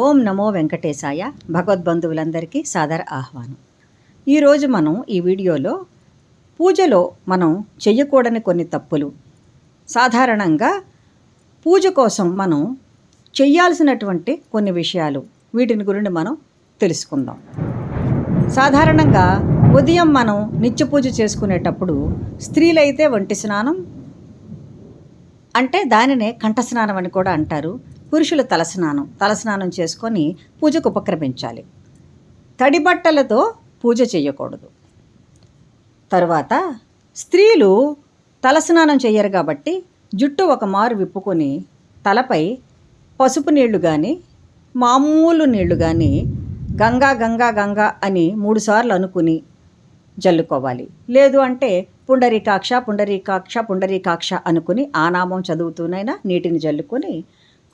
ఓం నమో వెంకటేశాయ భగవద్బంధువులందరికీ సాదర ఆహ్వానం. ఈరోజు మనం ఈ వీడియోలో పూజలో మనం చెయ్యకూడని కొన్ని తప్పులు. సాధారణంగా పూజ కోసం మనం చెయ్యాల్సినటువంటి కొన్ని విషయాలు వీటిని గురించి మనం తెలుసుకుందాం. సాధారణంగా ఉదయం మనం నిత్య పూజ చేసుకునేటప్పుడు స్త్రీలైతే వంటి స్నానం అంటే దానినే కంఠస్నానం అని కూడా అంటారు. పురుషులు తలస్నానం తలస్నానం చేసుకొని పూజకు ఉపక్రమించాలి. తడి బట్టలతో పూజ చేయకూడదు. తరువాత స్త్రీలు తలస్నానం చేయరు కాబట్టి జుట్టు ఒక మారు విప్పుకొని తలపై పసుపు నీళ్ళు కానీ మామూలు నీళ్ళు కానీ గంగా గంగా గంగా అని మూడుసార్లు అనుకుని జల్లుకోవాలి. లేదు అంటే పుండరీకాక్ష పుండరీకాక్ష పుండరీకాక్ష అనుకుని ఆ నామం చదువుతూనైనా నీటిని జల్లుకొని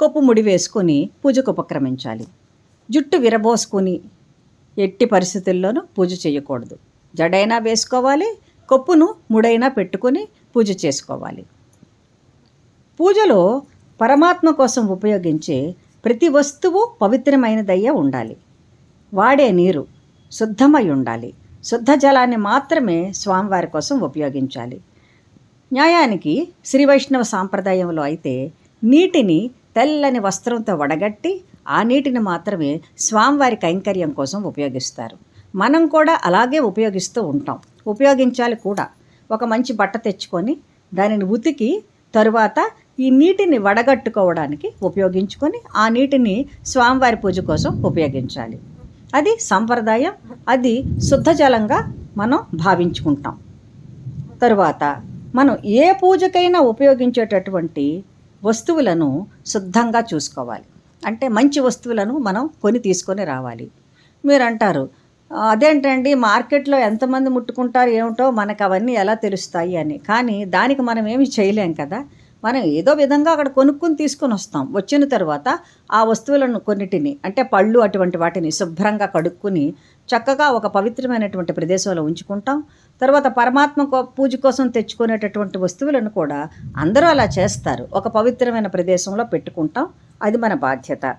కొప్పు ముడి వేసుకొని పూజకు ఉపక్రమించాలి. జుట్టు విరబోసుకుని ఎట్టి పరిస్థితుల్లోనూ పూజ చేయకూడదు. జడైనా వేసుకోవాలి కొప్పును ముడైనా పెట్టుకొని పూజ చేసుకోవాలి. పూజలో పరమాత్మ కోసం ఉపయోగించే ప్రతి వస్తువు పవిత్రమైనదయ్యే ఉండాలి. వాడే నీరు శుద్ధమై ఉండాలి. శుద్ధ జలాన్ని మాత్రమే స్వామివారి కోసం ఉపయోగించాలి. న్యాయానికి శ్రీ వైష్ణవ సాంప్రదాయంలో అయితే నీటిని తెల్లని వస్త్రంతో వడగట్టి ఆ నీటిని మాత్రమే స్వామివారి కైంకర్యం కోసం ఉపయోగిస్తారు. మనం కూడా అలాగే ఉపయోగిస్తూ ఉంటాం. ఉపయోగించాలి కూడా. ఒక మంచి బట్ట తెచ్చుకొని దానిని ఉతికి తరువాత ఈ నీటిని వడగట్టుకోవడానికి ఉపయోగించుకొని ఆ నీటిని స్వామివారి పూజ కోసం ఉపయోగించాలి. అది సంప్రదాయం. అది శుద్ధ జలంగా మనం భావించుకుంటాం. తరువాత మనం ఏ పూజకైనా ఉపయోగించేటటువంటి వస్తువులను శుద్ధంగా చూసుకోవాలి. అంటే మంచి వస్తువులను మనం కొని తీసుకొని రావాలి. మీరు అంటారు అదేంటండి మార్కెట్లో ఎంతమంది ముట్టుకుంటారు ఏమిటో మనకు అవన్నీ ఎలా తెలుస్తాయి అని. కానీ దానికి మనం ఏమి చేయలేం కదా. మనం ఏదో విధంగా అక్కడ కొనుక్కొని తీసుకొని వస్తాం. వచ్చిన తర్వాత ఆ వస్తువులను కొన్నిటిని అంటే పళ్ళు అటువంటి వాటిని శుభ్రంగా కడుక్కుని చక్కగా ఒక పవిత్రమైనటువంటి ప్రదేశంలో ఉంచుకుంటాం. తర్వాత పరమాత్మ పూజ కోసం తెచ్చుకునేటటువంటి వస్తువులను కూడా అందరూ అలా చేస్తారు. ఒక పవిత్రమైన ప్రదేశంలో పెట్టుకుంటాం. అది మన బాధ్యత.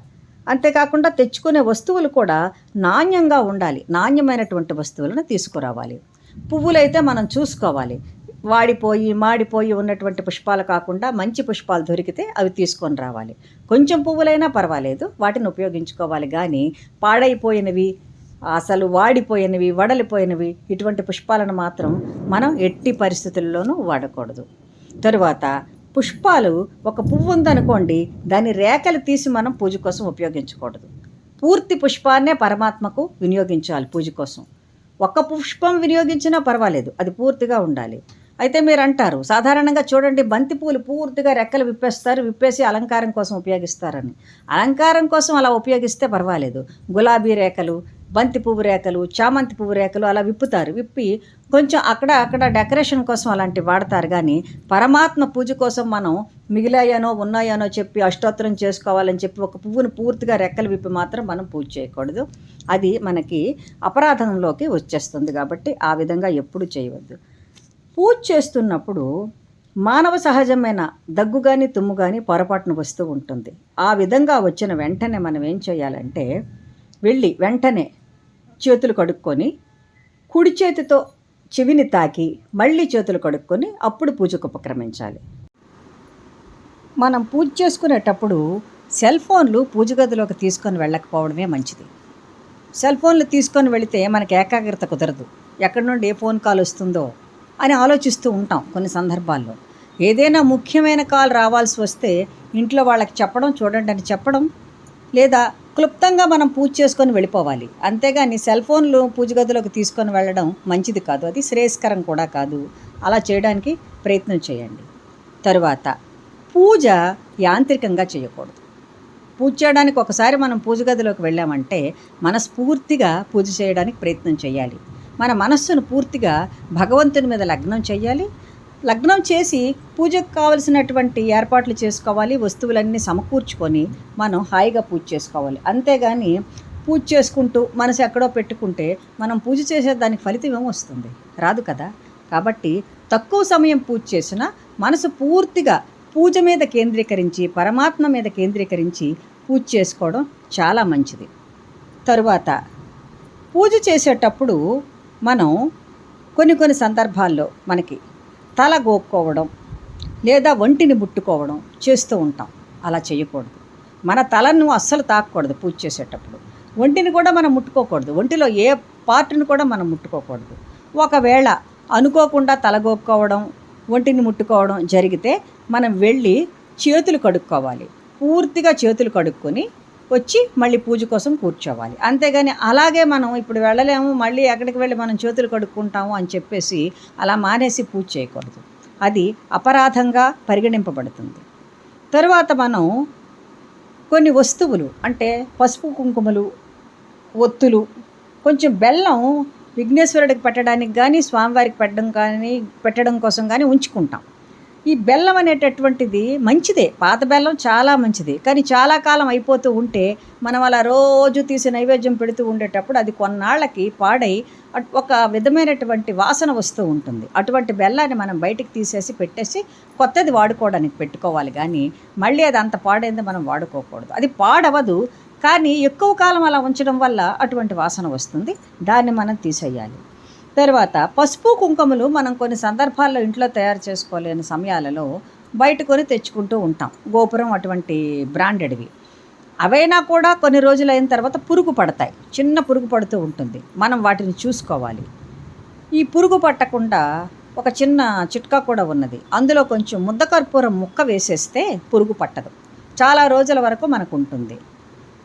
అంతేకాకుండా తెచ్చుకునే వస్తువులు కూడా నాణ్యంగా ఉండాలి. నాణ్యమైనటువంటి వస్తువులను తీసుకురావాలి. పువ్వులైతే మనం చూసుకోవాలి. వాడిపోయి మాడిపోయి ఉన్నటువంటి పుష్పాలు కాకుండా మంచి పుష్పాలు దొరికితే అవి తీసుకొని రావాలి. కొంచెం పువ్వులైనా పర్వాలేదు వాటిని ఉపయోగించుకోవాలి. కానీ పాడైపోయినవి అసలు వాడిపోయినవి వడలిపోయినవి ఇటువంటి పుష్పాలను మాత్రం మనం ఎట్టి పరిస్థితుల్లోనూ వాడకూడదు. తరువాత పుష్పాలు ఒక పువ్వు ఉందనుకోండి దాని రేఖలు తీసి మనం పూజ కోసం ఉపయోగించకూడదు. పూర్తి పుష్పాన్నే పరమాత్మకు వినియోగించాలి పూజ కోసం. ఒక్క పుష్పం వినియోగించినా పర్వాలేదు అది పూర్తిగా ఉండాలి. అయితే మీరు అంటారు సాధారణంగా చూడండి బంతిపూలు పూర్తిగా రెక్కలు విప్పేస్తారు విప్పేసి అలంకారం కోసం ఉపయోగిస్తారని. అలంకారం కోసం అలా ఉపయోగిస్తే పర్వాలేదు. గులాబీ రేఖలు బంతి పువ్వు రేఖలు చామంతి పువ్వు రేఖలు అలా విప్పుతారు. విప్పి కొంచెం అక్కడ అక్కడ డెకరేషన్ కోసం అలాంటివి వాడతారు. కానీ పరమాత్మ పూజ కోసం మనం మిగిలాయనో ఉన్నాయనో చెప్పి అష్టోత్తరం చేసుకోవాలని చెప్పి ఒక పువ్వును పూర్తిగా రెక్కలు విప్పి మాత్రం మనం పూజ చేయకూడదు. అది మనకి అపరాధంలోకి వచ్చేస్తుంది కాబట్టి ఆ విధంగా ఎప్పుడు చేయవద్దు. పూజ చేస్తున్నప్పుడు మానవ సహజమైన దగ్గు కానీ తుమ్ము కానీ పొరపాటున వస్తూ ఉంటుంది. ఆ విధంగా వచ్చిన వెంటనే మనం ఏం చేయాలంటే వెళ్ళి వెంటనే చేతులు కడుక్కొని కుడి చేతితో చెవిని తాకి మళ్ళీ చేతులు కడుక్కొని అప్పుడు పూజకు ఉపక్రమించాలి. మనం పూజ చేసుకునేటప్పుడు సెల్ ఫోన్లు పూజ గదిలోకి తీసుకొని వెళ్ళకపోవడమే మంచిది. సెల్ ఫోన్లు తీసుకొని వెళితే మనకి ఏకాగ్రత కుదరదు. ఎక్కడి నుండి ఏ ఫోన్ కాల్ వస్తుందో అని ఆలోచిస్తూ ఉంటాం కొన్ని సందర్భాల్లో. ఏదైనా ముఖ్యమైన కాల్ రావాల్సి వస్తే ఇంట్లో వాళ్ళకి చెప్పడం చూడండి అని చెప్పడం లేదా క్లుప్తంగా మనం పూజ చేసుకొని వెళ్ళిపోవాలి. అంతేగాని సెల్ ఫోన్లు పూజ గదిలోకి తీసుకొని వెళ్ళడం మంచిది కాదు. అది శ్రేయస్కరం కూడా కాదు. అలా చేయడానికి ప్రయత్నం చేయండి. తరువాత పూజ యాంత్రికంగా చేయకూడదు. పూజ చేయడానికి ఒకసారి మనం పూజ గదిలోకి వెళ్ళామంటే మనస్ఫూర్తిగా పూజ చేయడానికి ప్రయత్నం చేయాలి. మనస్సును పూర్తిగా భగవంతుని మీద లగ్నం చేయాలి. లగ్నం చేసి పూజకు కావలసినటువంటి ఏర్పాట్లు చేసుకోవాలి. వస్తువులన్నీ సమకూర్చుకొని మనం హాయిగా పూజ చేసుకోవాలి. అంతేగాని పూజ చేసుకుంటూ మనసు ఎక్కడో పెట్టుకుంటే మనం పూజ చేసే దానికి ఫలితం ఏమొస్తుంది రాదు కదా? కాబట్టి తక్కువ సమయం పూజ చేసినా మనసు పూర్తిగా పూజ మీద కేంద్రీకరించి పరమాత్మ మీద కేంద్రీకరించి పూజ చేసుకోవడం చాలా మంచిది. తరువాత పూజ చేసేటప్పుడు మనం కొన్ని కొన్ని సందర్భాల్లో మనకి తల గోక్కోవడం లేదా ఒంటిని ముట్టుకోవడం చేస్తూ ఉంటాం. అలా చేయకూడదు. మన తలను అస్సలు తాకూడదు పూజ చేసేటప్పుడు. ఒంటిని కూడా మనం ముట్టుకోకూడదు. ఒంటిలో ఏ పార్ట్ని కూడా మనం ముట్టుకోకూడదు. ఒకవేళ అనుకోకుండా తలగోక్కోవడం ఒంటిని ముట్టుకోవడం జరిగితే మనం వెళ్ళి చేతులు కడుక్కోవాలి. పూర్తిగా చేతులు కడుక్కొని వచ్చి మళ్ళీ పూజ కోసం కూర్చోవాలి. అంతేగాని అలాగే మనం ఇప్పుడు వెళ్ళలేము మళ్ళీ ఎక్కడికి వెళ్ళి మనం చేతులు కడుక్కుంటాము అని చెప్పేసి అలా మానేసి పూజ చేయకూడదు. అది అపరాధంగా పరిగణింపబడుతుంది. తరువాత మనం కొన్ని వస్తువులు అంటే పసుపు కుంకుమలు ఒత్తులు కొంచెం బెల్లం విఘ్నేశ్వరుడికి పెట్టడానికి కానీ స్వామివారికి పెట్టడం కానీ పెట్టడం కోసం కానీ ఉంచుకుంటాం. ఈ బెల్లం అనేటటువంటిది మంచిదే. పాత బెల్లం చాలా మంచిది. కానీ చాలా కాలం అయిపోతూ ఉంటే మనం అలా రోజు తీసి నైవేద్యం పెడుతూ ఉండేటప్పుడు అది కొన్నాళ్ళకి పాడై ఒక విధమైనటువంటి వాసన వస్తూ ఉంటుంది. అటువంటి బెల్లాన్ని మనం బయటికి తీసేసి పెట్టేసి కొత్తది వాడుకోవడానికి పెట్టుకోవాలి. కానీ మళ్ళీ అది అంత పాడైంది మనం వాడుకోకూడదు. అది పాడవదు. కానీ ఎక్కువ కాలం అలా ఉంచడం వల్ల అటువంటి వాసన వస్తుంది. దాన్ని మనం తీసేయాలి. తర్వాత పసుపు కుంకుమలు మనం కొన్ని సందర్భాల్లో ఇంట్లో తయారు చేసుకోలేని సమయాలలో బయట కొని తెచ్చుకుంటూ ఉంటాం. గోపురం అటువంటి బ్రాండెడ్వి. అవైనా కూడా కొన్ని రోజులు అయిన తర్వాత పురుగు పడతాయి. చిన్న పురుగు పడుతూ ఉంటుంది. మనం వాటిని చూసుకోవాలి. ఈ పురుగు పట్టకుండా ఒక చిన్న చిట్కా కూడా ఉన్నది. అందులో కొంచెం ముద్దకర్పూరం ముక్క వేసేస్తే పురుగు పట్టదు. చాలా రోజుల వరకు మనకు ఉంటుంది.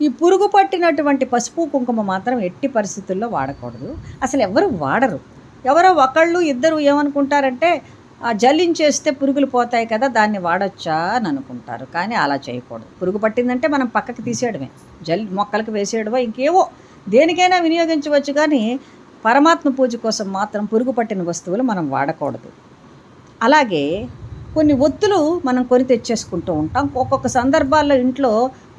ఈ పురుగు పట్టినటువంటి పసుపు కుంకుమ మాత్రం ఎట్టి పరిస్థితుల్లో వాడకూడదు. అసలు ఎవరు వాడరు. ఎవరో ఒకళ్ళు ఇద్దరు ఏమనుకుంటారంటే ఆ జల్లించేస్తే పురుగులు పోతాయి కదా దాన్ని వాడొచ్చా అని అనుకుంటారు. కానీ అలా చేయకూడదు. పురుగు పట్టిందంటే మనం పక్కకి తీసేయడమే. జల్ మొక్కలకు వేసేయడమో ఇంకేవో. దేనికైనా వినియోగించవచ్చు కానీ పరమాత్మ పూజ కోసం మాత్రం పురుగు పట్టిన వస్తువులు మనం వాడకూడదు. అలాగే కొన్ని ఒత్తులు మనం కొని తెచ్చేసుకుంటూ ఉంటాం. ఒక్కొక్క సందర్భాల్లో ఇంట్లో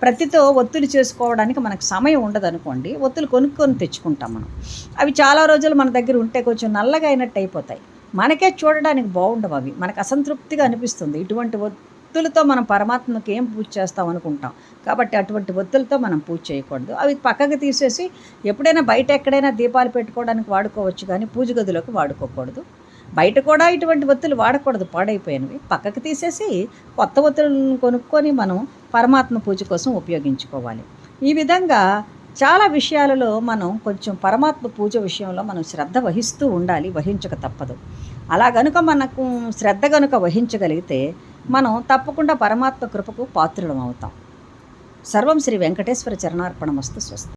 ప్రతితో ఒత్తులు చేసుకోవడానికి మనకు సమయం ఉండదు అనుకోండి ఒత్తులు కొనుక్కొని తెచ్చుకుంటాం మనం. అవి చాలా రోజులు మన దగ్గర ఉంటే కొంచెం నల్లగా అయినట్టు అయిపోతాయి. మనకే చూడడానికి బాగుండవు అవి. మనకు అసంతృప్తిగా అనిపిస్తుంది. ఇటువంటి ఒత్తులతో మనం పరమాత్మకి ఏం పూజ చేస్తాం అనుకుంటాం. కాబట్టి అటువంటి ఒత్తులతో మనం పూజ చేయకూడదు. అవి పక్కకి తీసేసి ఎప్పుడైనా బయట ఎక్కడైనా దీపాలు పెట్టుకోవడానికి వాడుకోవచ్చు కానీ పూజ గదిలోకి వాడుకోకూడదు. బయట కూడా ఇటువంటి ఒత్తులు వాడకూడదు పాడైపోయినవి. పక్కకి తీసేసి కొత్త ఒత్తులను కొనుక్కొని మనం పరమాత్మ పూజ కోసం ఉపయోగించుకోవాలి. ఈ విధంగా చాలా విషయాలలో మనం కొంచెం పరమాత్మ పూజ విషయంలో మనం శ్రద్ధ వహిస్తూ ఉండాలి వహించక తప్పదు. అలా గనుక మనకు శ్రద్ధ గనుక వహించగలిగితే మనం తప్పకుండా పరమాత్మ కృపకు పాత్రులం అవుతాం. సర్వం శ్రీ వెంకటేశ్వర చరణార్పణమస్తు స్వస్తి.